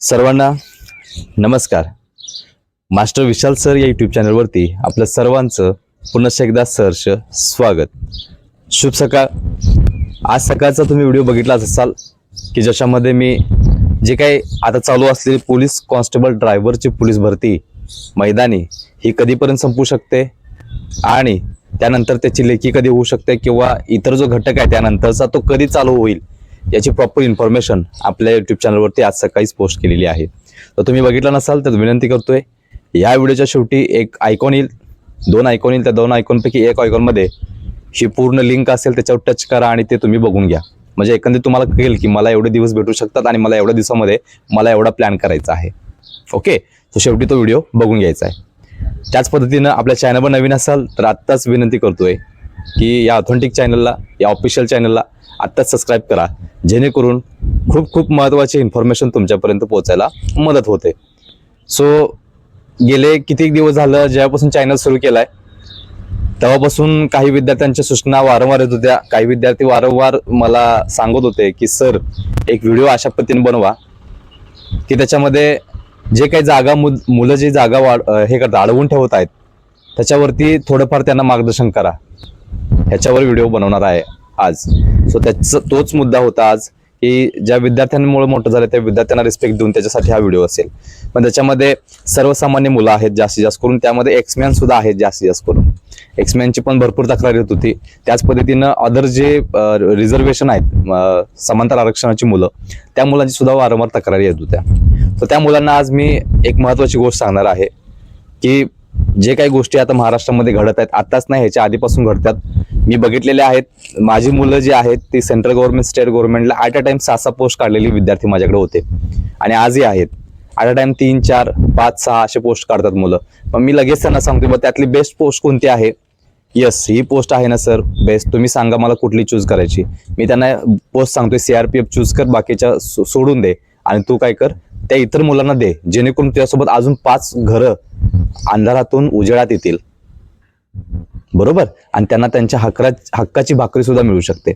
सर्वांना नमस्कार. Master Vishal sir या यूट्यूब चॅनलवरती आपल्या सर्वांचं पुन्हा एकदा सहर्ष स्वागत. शुभ सकाळ. आज सकाळचा तुम्ही व्हिडिओ बघितलाच असाल की ज्याच्यामध्ये मी जे काही आता चालू असलेली पोलीस कॉन्स्टेबल ड्रायव्हरची पोलीस भरती मैदानी ही कधीपर्यंत संपू शकते? आणि त्यानंतर त्याची लेखी कधी होऊ शकते किंवा इतर जो घटक आहे त्यानंतरचा तो कधी चालू होईल? याची प्रॉपर इन्फॉर्मेशन आपल्या यूट्यूब चॅनलवरती आज सकाळीच पोस्ट केलेली आहे. तर तुम्ही बघितलं नसाल तर विनंती करतोय या व्हिडिओच्या शेवटी एक आयकॉन येईल दोन आयकॉन येईल त्या दोन आयकॉनपैकी एक आयकॉनमध्ये ही पूर्ण लिंक असेल त्याच्यावर टच करा आणि ते तुम्ही बघून घ्या. म्हणजे एकंदरीत तुम्हाला कळेल की मला एवढे दिवस भेटू शकतात आणि मला एवढ्या दिवसामध्ये मला एवढा प्लॅन करायचा आहे. ओके तर शेवटी तो व्हिडिओ बघून घ्यायचा आहे. त्याच पद्धतीनं आपल्या चॅनलवर नवीन असाल तर आत्ताच विनंती करतोय की या ऑथेंटिक चॅनलला या ऑफिशियल चॅनलला आत्ताच सबस्क्राईब करा. जेणेकरून खूप खूप महत्त्वाची इन्फॉर्मेशन तुमच्यापर्यंत पोहोचायला मदत होते. सो गेले किती दिवस झालं? जेव्हापासून चॅनल सुरू केलाय तेव्हापासून काही विद्यार्थ्यांच्या सूचना वारंवार येत होत्या. काही विद्यार्थी वारंवार मला सांगत होते की सर एक व्हिडिओ अशा पद्धतीने बनवा की त्याच्यामध्ये जे काही जागा मुल- मुलं जी जागा वाढ हे करतात अडवून ठेवत आहेत त्याच्यावरती थोडंफार त्यांना मार्गदर्शन करा. ह्याच्यावर व्हिडिओ बनवणार आहे. आज. सो त्याचं तोच मुद्दा होता आज की ज्या विद्यार्थ्यांमुळे मोठं झालं त्या विद्यार्थ्यांना रिस्पेक्ट देऊन त्याच्यासाठी हा व्हिडिओ असेल. पण त्याच्यामध्ये सर्वसामान्य मुलं आहेत जास्तीत जास्त करून त्यामध्ये एक्समॅन सुद्धा आहेत जास्तीत जास्त करून. एक्समॅनची पण भरपूर तक्रारी येत होती. त्याच पद्धतीनं अदर जे रिझर्वेशन आहेत समांतर आरक्षणाची मुलं त्या मुलांची सुद्धा वारंवार तक्रारी येत होत्या. तर त्या मुलांना आज मी एक महत्वाची गोष्ट सांगणार आहे की जे काही गोष्टी आता महाराष्ट्रामध्ये घडत आहेत आताच नाही ह्याच्या आधीपासून घडतात. मी बघितलेले आहेत. माझी मुलं जी आहेत ती सेंट्रल गव्हर्नमेंट स्टेट गव्हर्नमेंटला ॲट अ टाइम सहा सहा पोस्ट काढलेली विद्यार्थी माझ्याकडे होते. आणि आजही आहेत. ॲट अ टाइम तीन चार पाच सहा असे पोस्ट काढतात मुलं. मग मी लगेच त्यांना सांगतो मग त्यातली बेस्ट पोस्ट कोणती आहे? येस ही पोस्ट आहे ना सर बेस्ट तुम्ही सांगा मला कुठली चूज करायची. मी त्यांना पोस्ट सांगतोय सीआरपीएफ चूज कर बाकीच्या सोडून दे. आणि तू काय कर त्या इतर मुलांना दे. जेणेकरून त्यासोबत अजून पाच घरं अंधारातून उजेडात येतील. बरोबर? आणि त्यांना त्यांच्या हक्का हक्काची भाकरी सुद्धा मिळू शकते.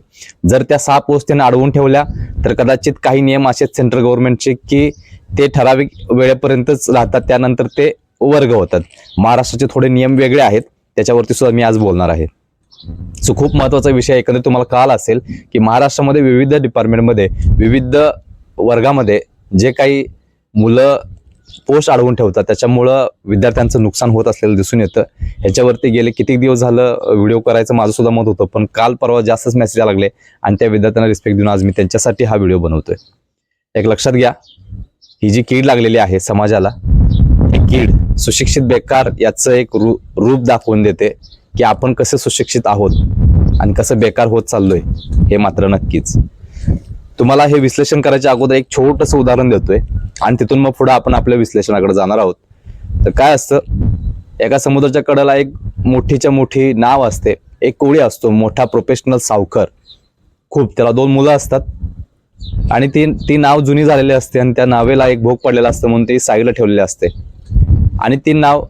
जर त्या सहा पोस्ट त्यांना अडवून ठेवल्या तर कदाचित काही नियम असे आहेत सेंट्रल गव्हर्नमेंटचे की ते ठराविक वेळेपर्यंतच राहतात त्यानंतर ते वर्ग होतात. महाराष्ट्राचे थोडे नियम वेगळे आहेत त्याच्यावरती सुद्धा मी आज बोलणार आहे. सो खूप महत्त्वाचा विषय एकंदरीत तुम्हाला कळाला असेल की महाराष्ट्रामध्ये विविध डिपार्टमेंटमध्ये विविध वर्गामध्ये जे काही मुलं पोस्ट अडवून ठेवतात. त्याच्यामुळं विद्यार्थ्यांचं नुकसान होत असलेलं दिसून येतं. ह्याच्यावरती गेले किती दिवस झालं व्हिडिओ करायचं माझं सुद्धा मत होतं. पण काल परवा जास्तच मेसेज आला लागले आणि त्या विद्यार्थ्यांना रिस्पेक्ट देऊन आज मी त्यांच्यासाठी हा व्हिडिओ बनवतोय. एक लक्षात घ्या ही जी कीड लागलेली आहे समाजाला ही कीड सुशिक्षित बेकार याचं एक रू रूप दाखवून देते की आपण कसे सुशिक्षित आहोत आणि कसं बेकार होत चाललोय हे मात्र नक्कीच. तुम्हाला हे विश्लेषण करायच्या अगोदर एक छोटंसं उदाहरण देतोय. आणि तिथून मग पुढे आपण आपल्या विश्लेषणाकडे जाणार आहोत. तर काय असतं एका समुद्राच्या कडेला एक मोठीच्या मोठी नाव असते. एक कोळी असतो मोठा प्रोफेशनल सावकर. खूप त्याला दोन मुलं असतात. आणि ती ती नाव जुनी झालेली असते आणि त्या नावेला एक भोग पडलेला असतं म्हणून ती साईडला ठेवलेली असते. आणि ती नाव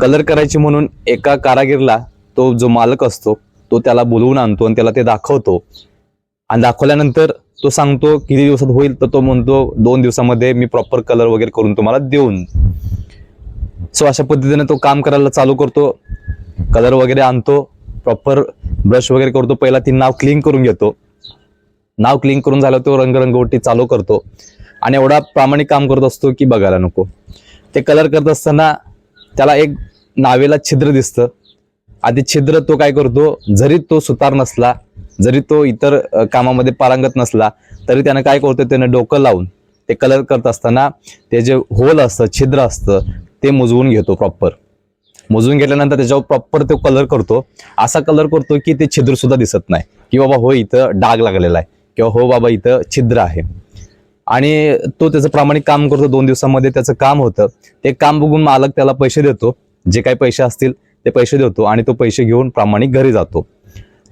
कलर करायची म्हणून एका कारागीरला तो जो मालक असतो तो त्याला बोलवून आणतो आणि त्याला ते दाखवतो. आणि दाखवल्यानंतर तो सांगतो किती दिवसात होईल तर तो म्हणतो दोन दिवसामध्ये मी प्रॉपर कलर वगैरे करून तुम्हाला देऊन. सो अशा पद्धतीने तो काम करायला चालू करतो. कलर वगैरे आणतो. प्रॉपर ब्रश वगैरे करतो. पहिला ती नाव क्लीन करून घेतो. नाव क्लीन करून झालं तो रंगरंगवटी चालू करतो. आणि एवढा प्रामाणिक काम करत असतो की बघायला नको. ते कलर करत असताना त्याला एक नावेला छिद्र दिसतं. आधी छिद्र तो काय करतो जरी तो सुतार नसला जरी तो इतर कामामध्ये पारंगत नसला तरी त्यानं काय करतो त्यानं डोकं लावून ते कलर करत असताना ते जे होल असतं छिद्र असतं ते मुजवून घेतो प्रॉपर मोजून घेतल्यानंतर त्याच्यावर प्रॉपर तो कलर करतो. असा कलर करतो की ते छिद्र सुद्धा दिसत नाही. की बाबा हो इथं डाग लागलेला आहे. किंवा हो बाबा इथं छिद्र आहे. आणि तो त्याचं प्रामाणिक काम करतो. दोन दिवसामध्ये त्याचं काम होतं. ते काम बघून मालक त्याला पैसे देतो. जे काही पैसे असतील ते पैसे देतो आणि तो पैसे घेऊन प्रामाणिक घरी जातो.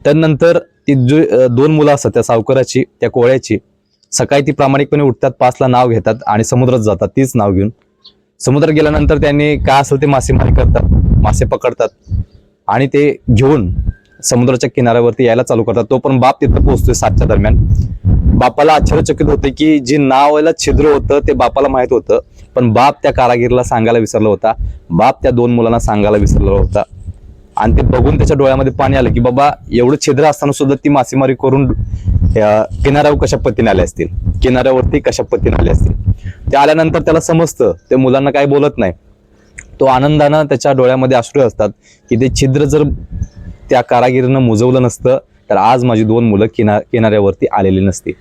त्यानंतर ती जो दोन मुलं असतात त्या सावकाराची त्या कोळ्याची सकाळी ती प्रामाणिकपणे उठतात पाचला नाव घेतात आणि समुद्रात जातात तीच नाव घेऊन. समुद्रात गेल्यानंतर त्यांनी काय असेल ते मासेमारी करतात मासे पकडतात आणि ते घेऊन समुद्राच्या किनाऱ्यावरती यायला चालू करतात. तो पण बाप तिथं पोहोचतोय सातच्या दरम्यान. बापाला आश्चर्यचकित होते की जी नावाला छिद्र होतं ते बापाला माहीत होतं पण बाप त्या कारागिरीला सांगायला विसरला होता. बाप त्या दोन मुलांना सांगायला विसरला होता. आणि ते बघून त्याच्या डोळ्यामध्ये पाणी आलं की बाबा एवढं छिद्र असताना सुद्धा ती मासेमारी करून किनाऱ्यावर कशा पद्धतीने आले असतील? किनाऱ्यावरती कशा पद्धतीने आले असतील? ते आल्यानंतर त्याला समजतं ते मुलांना काही बोलत नाही. तो आनंदानं त्याच्या डोळ्यामध्ये अश्रू असतात की ते छिद्र जर त्या कारागिरीनं मुजवलं नसतं तर आज माझी दोन मुलं किना किनाऱ्यावरती आलेली नसती.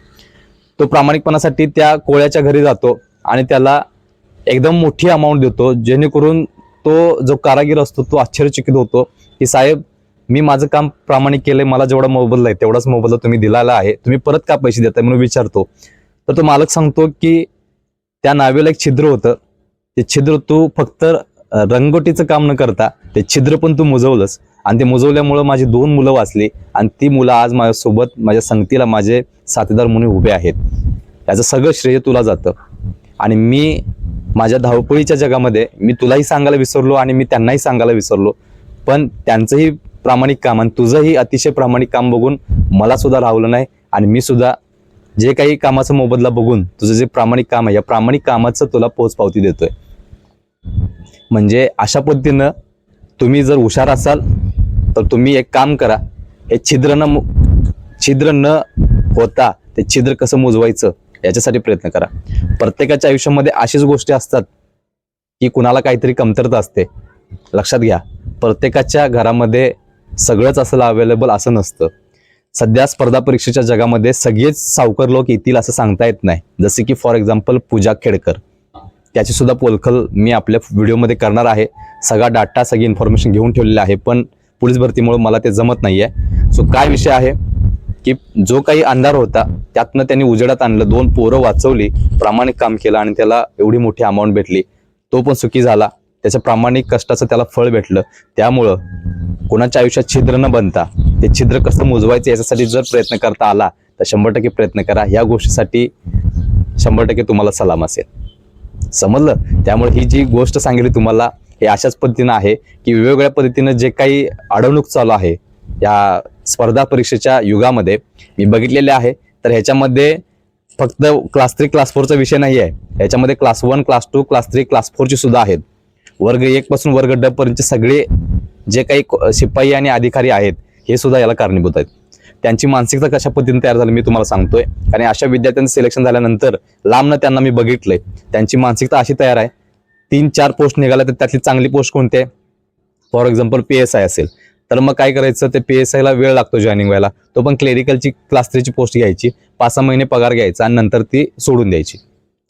तो प्रामाणिकपणासाठी त्या कोळ्याच्या घरी जातो आणि त्याला एकदम मोठी अमाऊंट देतो जेणेकरून तो जो कारागीर असतो तो आश्चर्यचकित होतो की साहेब मी माझं काम प्रामाणिक केलंय मला जेवढा मोबदला आहे तेवढाच मोबदला तुम्ही दिलेला आहे तुम्ही परत का पैसे देताय म्हणून विचारतो. तर तो मालक सांगतो की त्या नावेला एक छिद्र होतं. ते छिद्र तू फक्त रंगोटीचं काम न करता ते छिद्र पण तू मुजवलंस. आणि ते मुजवल्यामुळं माझी दोन मुलं वाचली आणि ती मुलं आज माझ्यासोबत माझ्या संगतीला माझे साथीदार म्हणून उभे आहेत. याचं सगळं श्रेय तुला जातं. आणि मी माझ्या धावपळीच्या जगामध्ये मी तुलाही सांगायला विसरलो आणि मी त्यांनाही सांगायला विसरलो. पण त्यांचंही प्रामाणिक काम आणि तुझंही अतिशय प्रामाणिक काम बघून मला सुद्धा राहवलं नाही आणि मी सुद्धा जे काही कामाचा मोबदला बघून तुझं जे प्रामाणिक काम आहे या प्रामाणिक कामाचं तुला पोचपावती देतोय. म्हणजे अशा पद्धतीनं तुम्ही जर हुशार असाल तर तुम्ही एक काम करा हे छिद्र न छिद्र न होता ते छिद्र कसं मोजवायचं? याच्यासाठी प्रयत्न करा. प्रत्येकाच्या आयुष्यामध्ये अशीच गोष्टी असतात की कुणाला काहीतरी कमतरता असते. लक्षात घ्या. प्रत्येकाच्या घरामध्ये सगळंच असं अवेलेबल असं नसतं. सध्या स्पर्धा परीक्षेच्या जगामध्ये सगळेच सावकर लोक येतील असं सांगता येत नाही. जसे की फॉर एक्झाम्पल पूजा खेडकर. त्याची सुद्धा पोलखल मी आपल्या व्हिडिओमध्ये करणार आहे. सगळा डाटा सगळी इन्फॉर्मेशन घेऊन ठेवलेली आहे पण पोलीस भरतीमुळे मला ते जमत नाही आहे सो काय विषय आहे? की जो काही अंधार होता त्यातनं त्यांनी उजेडात आणलं दोन पोरं वाचवली प्रामाणिक काम केलं आणि त्याला एवढी मोठी अमाऊंट भेटली. तो पण सुखी झाला. त्याच्या प्रामाणिक कष्टाचं त्याला फळ भेटलं. त्यामुळं कोणाच्या आयुष्यात छिद्र न बनता ते छिद्र कसं मोजवायचं याच्यासाठी जर प्रयत्न करता आला तर शंभर टक्के प्रयत्न करा. ह्या गोष्टीसाठी शंभर टक्के तुम्हाला सलाम असेल. समजलं? त्यामुळे ही जी गोष्ट सांगितली तुम्हाला हे अशाच पद्धतीनं आहे की वेगवेगळ्या पद्धतीनं जे काही अडवणूक चालू आहे या स्पर्धा परीक्षेच्या युगामध्ये मी बघितलेले आहे. तर ह्याच्यामध्ये फक्त क्लास थ्री क्लास फोरचा विषय नाही आहे ह्याच्यामध्ये class one class two class three class फोरची सुद्धा आहेत. वर्ग एक पासून वर्ग ड पर्यंतचे सगळे जे काही शिपाई आणि अधिकारी आहेत हे सुद्धा याला कारणीभूत आहेत. त्यांची मानसिकता कशा पद्धतीने तयार झाली मी तुम्हाला सांगतोय. कारण अशा विद्यार्थ्यांचं सिलेक्शन झाल्यानंतर लांबनं त्यांना मी बघितलंय. त्यांची मानसिकता अशी तयार आहे. तीन चार पोस्ट निघाल्या तर त्यातली चांगली पोस्ट कोणती आहे? For example P S I असेल. तर मग काय करायचं ते पी एस आयला वेळ लागतो जॉईनिंग व्हायला. तो पण क्लेरिकलची क्लास थ्रीची पोस्ट घ्यायची पाच सहा महिने पगार घ्यायचा आणि नंतर ती सोडून द्यायची.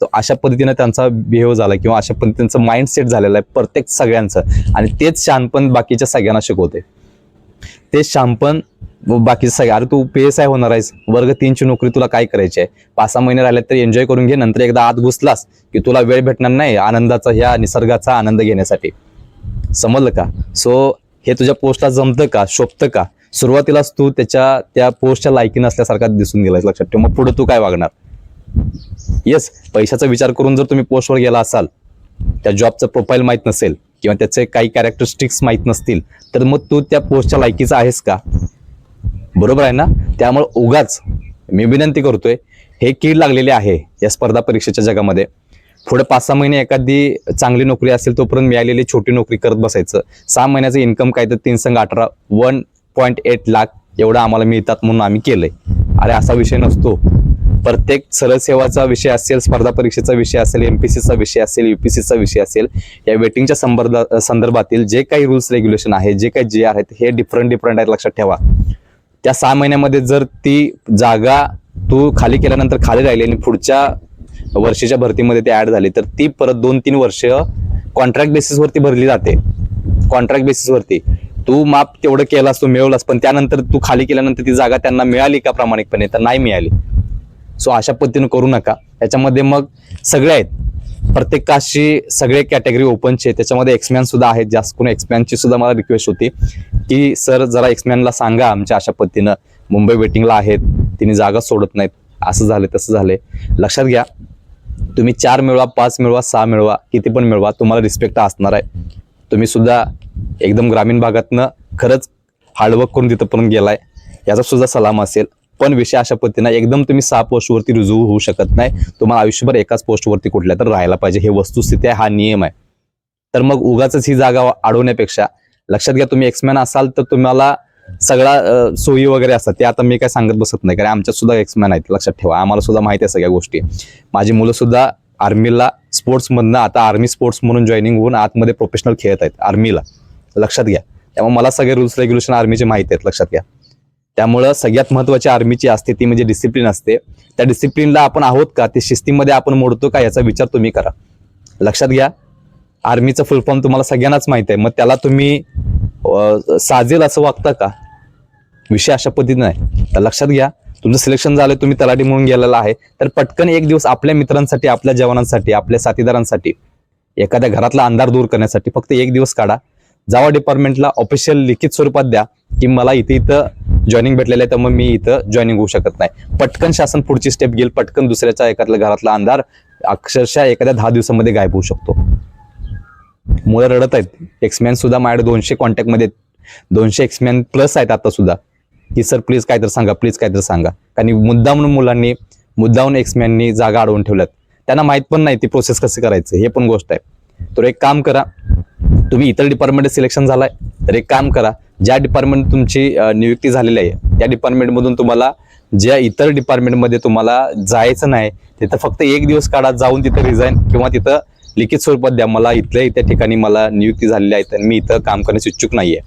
तो अशा पद्धतीनं त्यांचा बिहेव झाला किंवा अशा पद्धतीचं त्यांचं माइंडसेट झालेलं आहे प्रत्येक सगळ्यांचं. आणि तेच शानपण बाकीच्या सगळ्यांना शिकवते तेच शानपण बाकी सगळ्या अरे तू पी एस आय होणार आहेस. वर्ग तीनची नोकरी तुला काय करायची आहे? पाच सहा महिने राहिले तर एन्जॉय करून घे नंतर एकदा आत घुसलास की तुला वेळ भेटणार नाही आनंदाचा ह्या निसर्गाचा आनंद घेण्यासाठी. समजलं का? सो हे तुझ्या पोस्टला जमतं का? शोभतं का? सुरुवातीलाच तू त्याच्या त्या पोस्टच्या लायकी नसल्यासारखा दिसून गेलाय लक्षात ठेव. मग पुढे तू काय वागणार? येस पैशाचा विचार करून जर तुम्ही पोस्टवर गेला असाल त्या जॉबचं प्रोफाईल माहीत नसेल किंवा त्याचे काही कॅरेक्टरिस्टिक्स माहीत नसतील तर मग तू त्या पोस्टच्या लायकीचा आहेस का? बरोबर आहे ना? त्यामुळे उगाच मी विनंती करतोय हे कीड लागलेले आहे या स्पर्धा परीक्षेच्या जगामध्ये. पुढे पाच सहा महिने एखादी चांगली नोकरी असेल तोपर्यंत मिळालेली छोटी नोकरी करत बसायचं. सहा महिन्याचं इन्कम काय तर तीन संघ अठरा वन पॉईंट एट लाख एवढं आम्हाला मिळतात म्हणून आम्ही केलंय. अरे असा विषय नसतो. प्रत्येक सरळ सेवाचा विषय असेल स्पर्धा परीक्षेचा विषय असेल एमपीसीचा विषय असेल युपीसीचा विषय असेल या वेटिंगच्या संदर्भात संदर्भातील जे काही रूल्स रेग्युलेशन आहे जे काही जे आहेत हे डिफरंट डिफरंट आहेत लक्षात ठेवा. त्या सहा महिन्यामध्ये जर ती जागा तू खाली केल्यानंतर खाली राहिली आणि पुढच्या वर्षीच्या भरतीमध्ये ते ऍड झाले. तर ती परत दोन तीन वर्ष कॉन्ट्रॅक्ट बेसिसवरती भरली जाते. कॉन्ट्रॅक्ट बेसिसवरती तू माप तेवढं केलास तू मिळवलास पण त्यानंतर तू खाली केल्यानंतर ती जागा त्यांना मिळाली का प्रामाणिकपणे? तर नाही मिळाली. सो अशा पद्धतीनं करू नका. याच्यामध्ये मग सगळे आहेत. प्रत्येकाशी सगळे कॅटेगरी ओपनचे त्याच्यामध्ये एक्समॅन सुद्धा आहेत. जास्त करून एक्समॅनची सुद्धा मला रिक्वेस्ट होती की सर जरा एक्समॅनला सांगा आमच्या अशा पद्धतीनं. मुंबई वेटिंगला आहेत. तिने जागा सोडत नाहीत. असं झालं तसं झाले लक्षात घ्या. तुम्ही चार मिळवा पाच मिळवा सहा मिळवा किती पण मिळवा तुम्हाला रिस्पेक्ट असणार आहे. तुम्ही सुद्धा एकदम ग्रामीण भागातनं खरंच हार्डवर्क करून तिथंपर्यंत गेलाय. याचा सुद्धा सलाम असेल. पण विषय अशा पद्धतीनं एकदम तुम्ही सहा पोस्टवरती रुजू होऊ शकत नाही. तुम्हाला आयुष्यभर एकाच पोस्टवरती कुठल्या तर राहायला पाहिजे. हे वस्तुस्थिती आहे हा नियम आहे. तर मग उगाच ही जागा अडवण्यापेक्षा लक्षात घ्या तुम्ही एक्समॅन असाल तर तुम्हाला सगळा सोयी वगैरे असतात ते आता मी काय सांगत बसत नाही. कारण आमच्यात सुद्धा एक्समॅन आहेत लक्षात ठेवा. आम्हाला सुद्धा माहिती आहे सगळ्या गोष्टी. माझी मुलं सुद्धा आर्मीला स्पोर्ट्समधनं आता आर्मी स्पोर्ट्स म्हणून जॉईनिंग होऊन आतमध्ये प्रोफेशनल खेळत आहेत आर्मीला. लक्षात घ्या. त्यामुळे मला सगळे रुल्स रेग्युलेशन आर्मीचे माहिती आहेत लक्षात घ्या. त्यामुळं सगळ्यात महत्वाची आर्मीची असते ती म्हणजे डिसिप्लिन असते. त्या डिसिप्लिनला आपण आहोत का? ते शिस्तीमध्ये आपण मोडतो का? याचा विचार तुम्ही करा. लक्षात घ्या. आर्मीचं फुल फॉर्म तुम्हाला सगळ्यांनाच माहिती आहे. मग त्याला तुम्ही साजेल असं वागता का? विषय अशा पद्धतीने आहे तर लक्षात घ्या तुमचं सिलेक्शन झालं तुम्ही तलाठी म्हणून गेलेला आहे. तर पटकन एक दिवस आपल्या मित्रांसाठी आपल्या जवानांसाठी आपल्या साथीदारांसाठी एखाद्या घरातला अंधार दूर करण्यासाठी फक्त एक दिवस काढा. जावा डिपार्टमेंटला ऑफिशियल लिखित स्वरूपात द्या की मला इथे इथं जॉईनिंग भेटलेलं आहे तर मग मी इथं जॉईनिंग होऊ शकत नाही. पटकन शासन पुढची स्टेप घेईल पटकन दुसऱ्याच्या एखाद्या घरातला अंधार अक्षरशः एखाद्या दहा दिवसामध्ये गायब होऊ शकतो. मुलं रडत आहेत. एक्समॅन सुद्धा माझ्याकडे दोनशे कॉन्टॅक्टमध्ये दोनशे एक्समॅन प्लस आहेत आता सुद्धा. की सर प्लीज काय तर सांगा प्लीज काय तर सांगा. कारण मुद्दामून मुलांनी मुद्दामून एक्समॅननी जागा अडवून ठेवल्यात. त्यांना माहीत पण नाही ती प्रोसेस कशी करायचं. हे पण गोष्ट आहे. तर एक काम करा. तुम्ही इतर डिपार्टमेंट सिलेक्शन झालाय. तर एक काम करा. ज्या डिपार्टमेंट तुमची नियुक्ती झालेली आहे त्या डिपार्टमेंटमधून तुम्हाला ज्या इतर डिपार्टमेंटमध्ये तुम्हाला जायचं नाही तिथं फक्त एक दिवस काढा जाऊन तिथं रिझाईन किंवा तिथं लिखित स्वरूपात द्या. मला इथल्या इथल्या ठिकाणी मला नियुक्ती झालेली आहे तर मी इथं काम करण्यास इच्छुक नाहीये.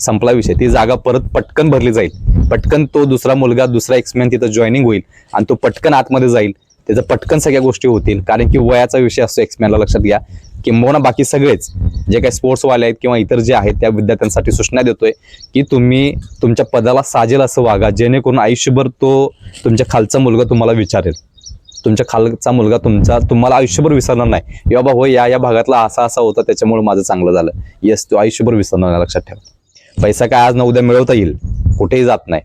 संपला विषय. ती जागा परत पटकन भरली जाईल. पटकन तो दुसरा मुलगा दुसरा एक्समॅन तिथं जॉईनिंग होईल आणि तो पटकन आतमध्ये जाईल. त्याचं पटकन सगळ्या गोष्टी होतील. कारण की वयाचा विषय असतो एक्समॅनला लक्षात घ्या. किंबहुना बाकी सगळेच जे काही स्पोर्ट्सवाले आहेत किंवा इतर जे आहेत त्या विद्यार्थ्यांसाठी सूचना देतोय की तुम्ही तुमच्या पदाला साजेल असं वागा. जेणेकरून आयुष्यभर तो तुमच्या खालचा मुलगा तुम्हाला विचारेल. तुमच्या खालचा मुलगा तुमचा तुम्हाला आयुष्यभर विसरणार नाही. या बाबा हो या या भागातला असा असा होता त्याच्यामुळे माझं चांगलं झालं. येस तो आयुष्यभर विसरणार नाही लक्षात ठेवा. पैसा काय आज ना उद्या मिळवता येईल? कुठेही जात नाही.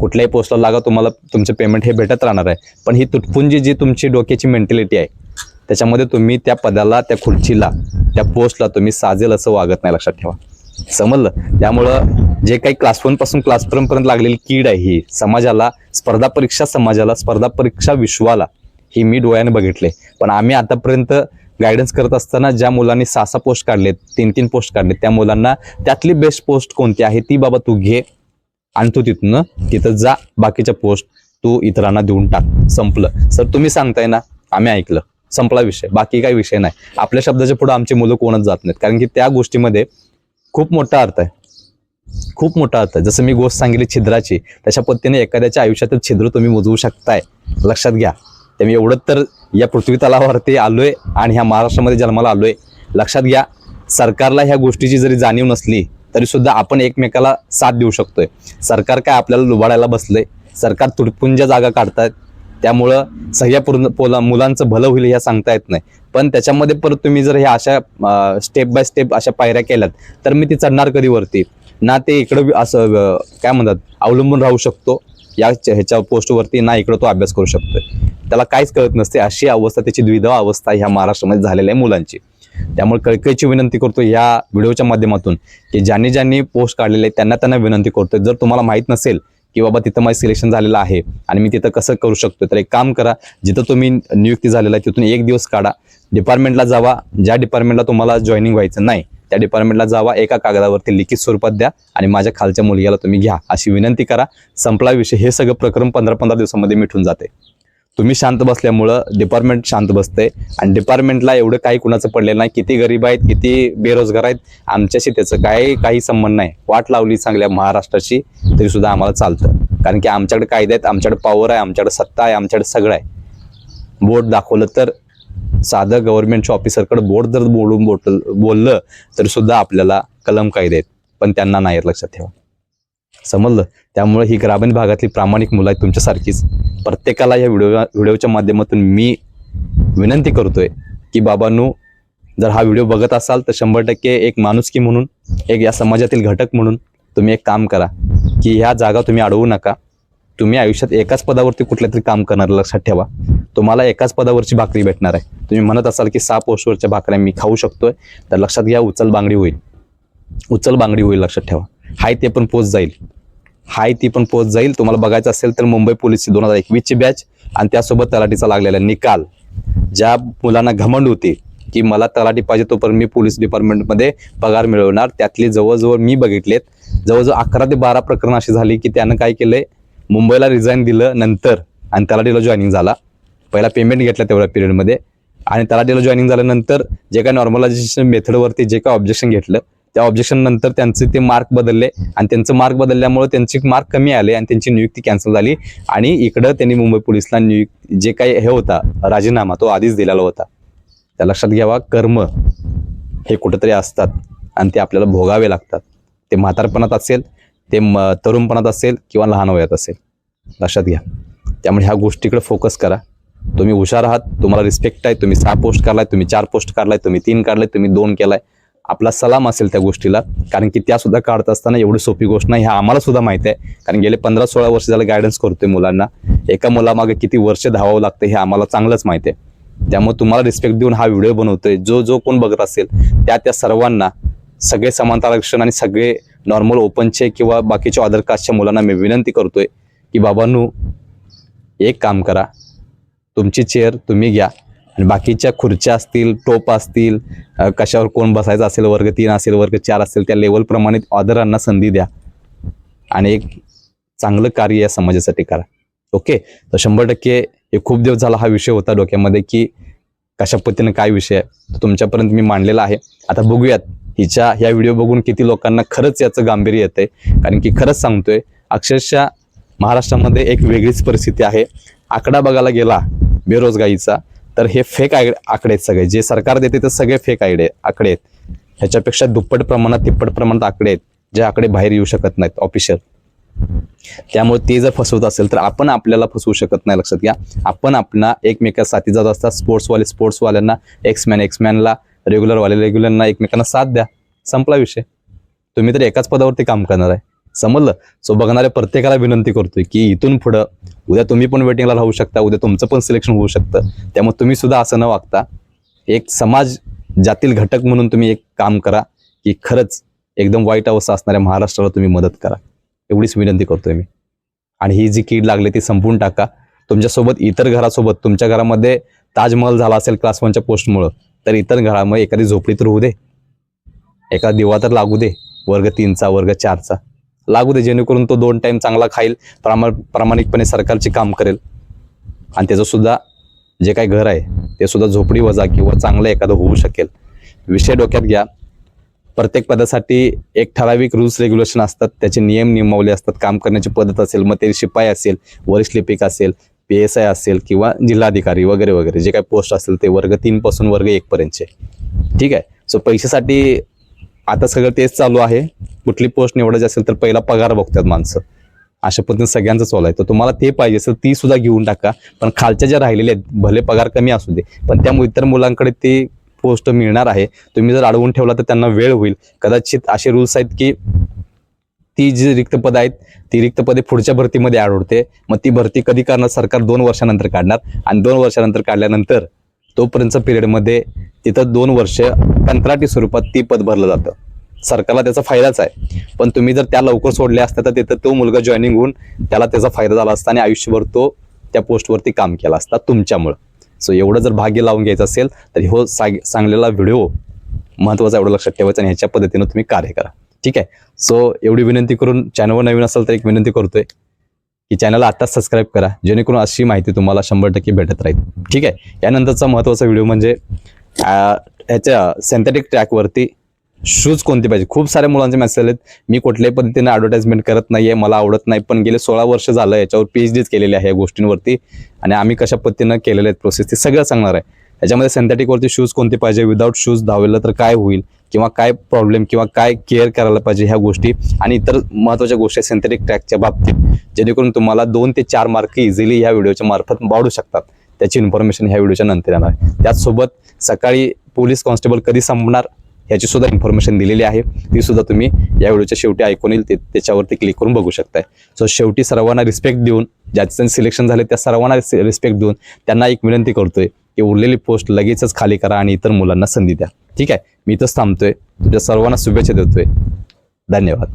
कुठल्याही पोस्टला लागा तुम्हाला तुमचं पेमेंट हे भेटत राहणार आहे. पण ही तुटपुंजी जी तुमची डोक्याची मेंटॅलिटी आहे त्याच्यामध्ये तुम्ही त्या पदाला त्या खुर्चीला त्या पोस्टला तुम्ही साजेल असं वागत नाही लक्षात ठेवा. समजलं? त्यामुळं जे काही क्लास वनपासून क्लास पर्यंत लागलेली कीड आहे ही समाजाला स्पर्धा परीक्षा समाजाला स्पर्धा परीक्षा विश्वाला ही मी डोळ्याने बघितले. पण आम्ही आतापर्यंत गायडन्स करत असताना ज्या मुलांनी सहा सहा पोस्ट काढलेत तीन तीन पोस्ट काढलेत त्या मुलांना त्यातली बेस्ट पोस्ट कोणती आहे ती बाबा तू घे आणि तू तिथं जा बाकीच्या पोस्ट तू इतरांना देऊन टाक. संपलं. सर तुम्ही सांगताय ना आम्ही ऐकलं. संपला विषय. बाकी काही विषय नाही. आपल्या शब्दाच्या पुढे आमची मुलं कोणच जात नाहीत. कारण की त्या गोष्टीमध्ये खूप मोठा अर्थ आहे. खूप मोठा अर्थ आहे. जसं मी गोष्ट सांगितली छिद्राची तशा पद्धतीने एखाद्याच्या आयुष्यातील छिद्र तुम्ही मोजवू शकताय. लक्षात घ्या. त्यामुळे एवढं तर या पृथ्वी तलावावरती आलोय आणि ह्या महाराष्ट्रामध्ये जन्माला आलोय. लक्षात घ्या सरकारला ह्या गोष्टीची जरी जाणीव नसली तरी सुद्धा आपण एकमेकाला साथ देऊ शकतोय. सरकार काय आपल्याला लुबाडायला बसलंय? सरकार तुटपुंज्या जागा काढतायत. त्यामुळं सह्यापूर्ण पोला मुलांचं भलं होईल ह्या सांगता येत नाही. पण त्याच्यामध्ये परत तुम्ही जर ह्या अशा स्टेप बाय स्टेप अशा पायऱ्या केल्यात तर मी ती चढणार कधी वरती? ना ते इकडं असं काय म्हणतात अवलंबून राहू शकतो. या ह्याच्या पोस्टवरती ना इकडं तो अभ्यास करू शकतोय. त्याला काहीच कळत नसते. अशी अवस्था त्याची द्विधवा अवस्था ह्या महाराष्ट्रामध्ये झालेल्या आहे मुलांची. त्यामुळे कळकळीची विनंती करतो या व्हिडिओच्या माध्यमातून की ज्यांनी ज्यांनी पोस्ट काढलेले आहेत त्यांना त्यांना विनंती करतोय जर तुम्हाला माहीत नसेल की बाबा तिथं माझं सिलेक्शन झालेलं आहे आणि मी तिथं कसं करू शकतो तर एक काम करा. जिथं तुम्ही नियुक्ती झालेला आहे तिथून एक दिवस काढा. डिपार्टमेंटला जावा. ज्या डिपार्टमेंटला तुम्हाला जॉईनिंग व्हायचं नाही त्या डिपार्टमेंटला जावा एका कागदावरती लिखित स्वरूपात द्या आणि माझ्या खालच्या मुलग्याला तुम्ही घ्या. अशी विनंती करा. संपला विषय. हे सगळं प्रकरण पंधरा पंधरा दिवसामध्ये मिटून जाते. तुम्ही शांत बसल्यामुळं डिपार्टमेंट शांत बसते आणि डिपार्टमेंटला एवढं काही कुणाचं पडलेलं नाही. किती गरीब आहेत किती बेरोजगार आहेत आमच्याशी त्याचं काही काही संबंध नाही. वाट लावली चांगल्या महाराष्ट्राची तरी सुद्धा आम्हाला चालतं. कारण की आमच्याकडे कायदे आहेत आमच्याकडे पॉवर आहे आमच्याकडे सत्ता आहे आमच्याकडे सगळं आहे. बोट दाखवलं तर साधं गव्हर्नमेंटच्या ऑफिसरकडे बोर्ड जर बोलून बोट बोललं तरी सुद्धा आपल्याला कलम कायदे आहेत. पण त्यांना नाही लक्षात ठेवा. समजलं? त्यामुळे ही ग्रामीण भागातली प्रामाणिक मुलं आहेत तुमच्यासारखीच. प्रत्येकाला या व्हिडिओ व्हिडिओच्या माध्यमातून मी विनंती करतोय की बाबांनो जर हा व्हिडिओ बघत असाल तर शंभर टक्के एक माणुसकी म्हणून एक या समाजातील घटक म्हणून तुम्ही एक काम करा की ह्या जागा तुम्ही अडवू नका. तुम्ही आयुष्यात एकाच पदावरती कुठल्या तरी काम करणार लक्षात ठेवा. तुम्हाला एकाच पदावरची भाकरी भेटणार आहे. तुम्ही म्हणत असाल की सहा पोस्टवरच्या भाकऱ्या मी खाऊ शकतोय तर लक्षात घ्या उचल बांगडी होईल. उचल बांगडी होईल लक्षात ठेवा. हाय ते पण पोच जाईल. हाय ती पण पोच जाईल. तुम्हाला बघायचं असेल तर मुंबई पोलीसची दोन हजार एकवीसची बॅच आणि त्यासोबत तलाठीचा लागलेला निकाल. ज्या मुलांना घमंड होती की मला तलाठी पाहिजे तोपर्यंत मी पोलीस डिपार्टमेंटमध्ये पगार मिळवणार. त्यातली जवळजवळ मी बघितलेत. जवळजवळ अकरा ते बारा प्रकरण अशी झाली की त्यानं काय केलंय? मुंबईला रिझाईन दिलं नंतर आणि तलाठीला जॉईनिंग झाला. पहिला पेमेंट घेतला तेवढ्या पिरियडमध्ये आणि तलाठीला जॉईनिंग झाल्यानंतर जे काय नॉर्मलायझेशन मेथडवरती जे काय ऑब्जेक्शन घेतलं त्या ऑब्जेक्शन नंतर त्यांचे ते मार्क बदलले. आणि त्यांचं मार्क बदलल्यामुळे त्यांचे मार्क कमी आले आणि त्यांची नियुक्ती कॅन्सल झाली. आणि इकडं त्यांनी मुंबई पोलिसला नियुक्ती जे काही हे होता राजीनामा तो आधीच दिलेला होता. त्या लक्षात घ्यावा कर्म हे कुठंतरी असतात आणि ते आपल्याला भोगावे लागतात. ते म्हातारपणात असेल ते म तरुणपणात असेल किंवा लहान वयात असेल. लक्षात घ्या. त्यामुळे ह्या गोष्टीकडे फोकस करा. तुम्ही हुशार आहात तुम्हाला रिस्पेक्ट आहे तुम्ही सहा पोस्ट काढलाय तुम्ही चार पोस्ट काढलाय तुम्ही तीन काढलाय तुम्ही दोन केलाय. आपला सलाम असेल त्या गोष्टीला. कारण की त्या सुद्धा काढत असताना एवढी सोपी गोष्ट नाही. ह्या आम्हाला सुद्धा माहिती आहे. कारण गेले पंधरा सोळा वर्ष झालं गायडन्स करतोय मुलांना. एका मुलामागे किती वर्ष धावावं लागतं हे आम्हाला चांगलंच माहिती आहे. त्यामुळे तुम्हाला रिस्पेक्ट देऊन हा व्हिडिओ बनवतोय. जो जो कोण बघत असेल त्या त्या सर्वांना सगळे समांतर आरक्षण आणि सगळे नॉर्मल ओपनचे किंवा बाकीच्या अदर कास्टच्या मुलांना मी विनंती करतोय की बाबांनो एक काम करा. तुमची चेअर तुम्ही घ्या. आणि बाकीच्या खुर्च्या असतील टोप असतील कशावर कोण बसायचं असेल वर्ग तीन असेल वर्ग चार असेल त्या लेवलप्रमाणे ऑदरांना संधी द्या. आणि एक चांगलं कार्य या समाजासाठी करा. ओके तर शंभर टक्के हे खूप दिवस झाला हा विषय होता डोक्यामध्ये की कशा पद्धतीनं काय विषय आहे. तो तुमच्यापर्यंत मी मांडलेला आहे. आता बघूयात. हिच्या ह्या व्हिडिओ बघून किती लोकांना खरंच याचं गांभीर्य येतंय. कारण की खरंच सांगतोय अक्षरशः महाराष्ट्रामध्ये एक वेगळीच परिस्थिती आहे. आकडा बघायला गेला बेरोजगारीचा तर हे फेक आकडे आहेत सगळे. जे सरकार देते ते सगळे फेक आयडे आकडे आहेत. ह्याच्यापेक्षा दुप्पट प्रमाणात तिप्पट प्रमाणात आकडे आहेत जे आकडे बाहेर येऊ शकत नाहीत ऑफिशियल त्यामुळे ते जर फसवत असेल तर आपण आपल्याला फसवू शकत नाही लक्षात घ्या. आपण आपला एकमेका साथी जात असतात स्पोर्ट्सवाले स्पोर्ट्सवाल्यांना एक्समॅन एक्समॅनला रेग्युलरवाले रेग्युलरना एकमेकांना साथ द्या. संपला विषय. तुम्ही तर एकाच पदावरती काम करणार आहे. समजलं? सो बघणाऱ्या प्रत्येकाला विनंती करतोय की इथून पुढं उद्या तुम्ही पण वेटिंगला राहू शकता उद्या तुमचं पण सिलेक्शन होऊ शकतं. त्यामुळे तुम्ही सुद्धा असं न वागता एक समाज जातील घटक म्हणून तुम्ही एक काम करा की खरंच एकदम वाईट अवस्था असणाऱ्या महाराष्ट्राला तुम्ही मदत करा. एवढीच विनंती करतोय मी. आणि ही जी कीड लागली ती संपून टाका. तुमच्यासोबत इतर घरासोबत तुमच्या घरामध्ये ताजमहल झाला असेल क्लास वनच्या पोस्टमुळं तर इतर घरामध्ये एखादी झोपडी तर होऊ दे. एका दिवा तर लागू दे. वर्ग तीनचा वर्ग चारचा. लागू दे जेणेकरून तो दोन टाईम चांगला खाईल प्रामा प्रामाणिकपणे सरकारचे काम करेल. आणि त्याचंसुद्धा जे काही घर आहे ते सुद्धा झोपडी वजा किंवा चांगलं एखादं होऊ शकेल. विषय डोक्यात घ्या. प्रत्येक पदासाठी एक ठराविक रूल्स रेग्युलेशन असतात. त्याचे नियम नियमावले असतात. काम करण्याची पद्धत असेल मग ते शिपाई असेल वरिष्ठ लिपिक असेल पी एस आय असेल किंवा जिल्हाधिकारी वगैरे वगैरे. जे काही पोस्ट असेल ते वर्ग तीनपासून वर्ग एकपर्यंतचे ठीक आहे? सो पैशासाठी आता सगळं तेच चालू आहे. कुठली पोस्ट निवडायची असेल तर पहिला पगार बघतात माणसं. अशा पद्धतीने सगळ्यांचं चालू आहे. तर तुम्हाला ते पाहिजे असेल ती सुद्धा घेऊन टाका. पण खालच्या ज्या राहिलेल्या आहेत भले पगार कमी असू दे पण त्या इतर मुलांकडे ते पोस्ट मिळणार आहे. तुम्ही जर अडवून ठेवला तर त्यांना वेळ होईल. कदाचित असे रूल्स आहेत की ती जी रिक्त पद आहेत ती रिक्त पदे पुढच्या भरतीमध्ये आढळते मग ती भरती कधी करणार? सरकार दोन वर्षानंतर काढणार. आणि दोन वर्षानंतर काढल्यानंतर तोपर्यंतच्या पिरियडमध्ये तिथं दोन वर्ष कंत्राटी स्वरूपात ती पद भरलं जातं. सरकारला त्याचा फायदाच आहे. पण तुम्ही जर त्या लवकर सोडल्या असत्या तर तिथं तो मुलगा जॉईनिंग होऊन त्याला त्याचा फायदा झाला असता आणि आयुष्यभर तो त्या पोस्टवरती काम केला असता तुमच्यामुळं. सो एवढं जर भाग्य लावून घ्यायचं असेल तर हो सांग सांगलेला व्हिडिओ महत्त्वाचा एवढं लक्षात ठेवायचं आणि ह्याच्या पद्धतीनं तुम्ही कार्य करा. ठीक आहे? सो एवढी विनंती करून चॅनलवर नवीन असेल तर एक विनंती करतोय. की चॅनलला आत्ताच सबस्क्राईब करा. जेणेकरून अशी माहिती तुम्हाला शंभर टक्के भेटत राहील. ठीक आहे? यानंतरचा महत्त्वाचा व्हिडिओ म्हणजे ह्याच्या सिंथेटिक ट्रॅकवरती शूज कोणते पाहिजे? खूप साऱ्या मुलांचे मेसेज आलेत. मी कुठल्याही पद्धतीने ॲडव्हर्टाइजमेंट करत नाहीये मला आवडत नाही पण गेले सोळा वर्ष झालं याच्यावर पी एच डीच केलेली आहे या गोष्टींवरती आणि आम्ही कशा पद्धतीनं केलेले आहेत प्रोसेस ते सगळं सांगणार आहे. याच्यामध्ये सिंथेटिकवरती शूज कोणते पाहिजे? विदाऊट शूज धावलं तर काय होईल? किंवा काय प्रॉब्लेम किंवा काय केअर करायला पाहिजे ह्या गोष्टी आणि इतर महत्त्वाच्या गोष्टी सिंथेटिक ट्रॅकच्या बाबतीत. जेणेकरून तुम्हाला दोन ते चार मार्क इझिली ह्या व्हिडिओच्या मार्फत वाढू शकतात. त्याची इन्फॉर्मेशन ह्या व्हिडिओच्या नंतर येणार आहे. त्याचसोबत सकाळी पोलीस कॉन्स्टेबल कधी संपणार याची सुद्धा इन्फॉर्मेशन दिलेली आहे. ती सुद्धा तुम्ही या व्हिडिओच्या शेवटी ऐकून येईल ते त्याच्यावरती क्लिक करून बघू शकताय. सो शेवटी सर्वांना रिस्पेक्ट देऊन ज्याचं सिलेक्शन झाले त्या सर्वांना रिस्पेक्ट देऊन त्यांना एक विनंती करतोय की उरलेली पोस्ट लगेचच खाली करा आणि इतर मुलांना संधी द्या. ठीक आहे. मी इथंच थांबतोय. तुझ्या सर्वांना शुभेच्छा देतोय. धन्यवाद.